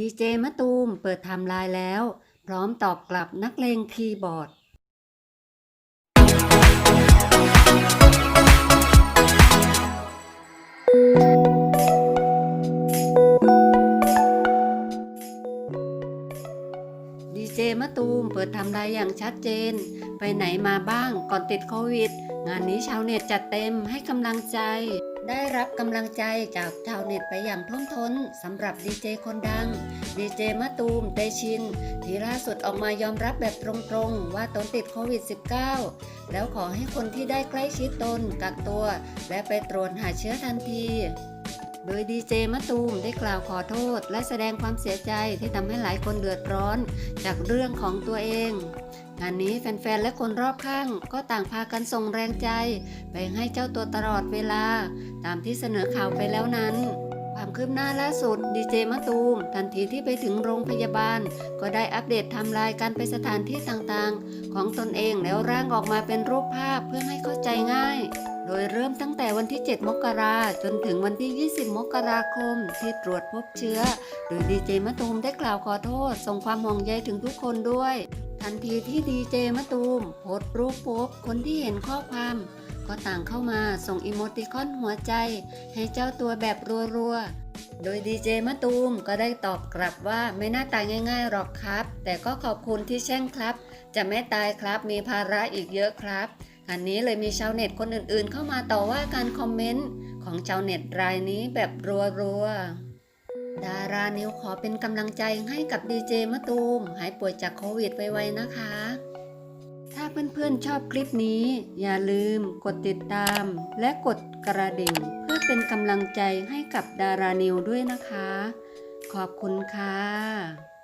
ดีเจมะตูมเปิดไทม์ไลน์แล้ว พร้อมตอบกลับนักเลงคีย์บอร์ดดีเจมะตูมเปิดทำลายอย่างชัดเจน ไปไหนมาบ้างก่อนติดโควิด งานนี้ชาวเน็ตจัดเต็มให้กำลังใจ ได้รับกำลังใจจากชาวเน็ตไปอย่างท่วมท้นสำหรับดีเจคนดัง ดีเจมะตูมเตชิน ที่ล่าสุดออกมายอมรับแบบตรงๆ ว่าตนติดโควิด -19 แล้วขอให้คนที่ได้ใกล้ชิดตนกักตัว และไปตรวจหาเชื้อทันทีโดยดีเจมะตูมได้กล่าวขอโทษ และแสดงความเสียใจที่ทำให้หลายคนเดือดร้อน จากเรื่องของตัวเอง งานนี้แฟนๆ และคนรอบข้างก็ต่างพากันส่งแรงใจไปให้เจ้าตัวตลอดเวลา ตามที่เสนอข่าวไปแล้วนั้น ความคืบหน้าล่าสุดดีเจมะตูม ทันทีที่ไปถึงโรงพยาบาล ก็ได้อัปเดตทำลายการไปสถานที่ต่างๆ ของตนเองแล้วร่างออกมาเป็นรูปภาพเพื่อให้เข้าใจง่าย โดยเริ่มตั้งแต่วันที่ 7 มกราจนถึงวันที่ 20 มกราคมที่ตรวจพบเชื้อ โดยดีเจมะตูมได้กล่าวขอโทษส่งความห่วงใยถึงทุกคนด้วย ทันทีที่ดีเจมะตูมโพสต์รูปพบคนที่เห็นข้อความ ก็ต่างเข้ามาส่งอีโมติคอนหัวใจ ให้เจ้าตัวแบบรัวๆ โดยดีเจมะตูมก็ได้ตอบกลับว่าไม่น่าตายง่ายๆหรอกครับ แต่ก็ขอบคุณที่แช่งครับ จะไม่ตายครับมีภาระอีกเยอะครับอันนี้เลยมีชาวเน็ตคนอื่นๆ เข้ามาต่อว่าการคอมเมนต์ของชาวเน็ตรายนี้แบบรัวๆ ดารานิวขอเป็นกำลังใจให้กับดีเจมะตูม หายป่วยจากโควิดไวๆนะคะ ถ้าเพื่อนๆชอบคลิปนี้ อย่าลืมกดติดตาม และกดกระดิ่ง เพื่อเป็นกำลังใจให้กับดารานิวด้วยนะคะ ขอบคุณค่ะ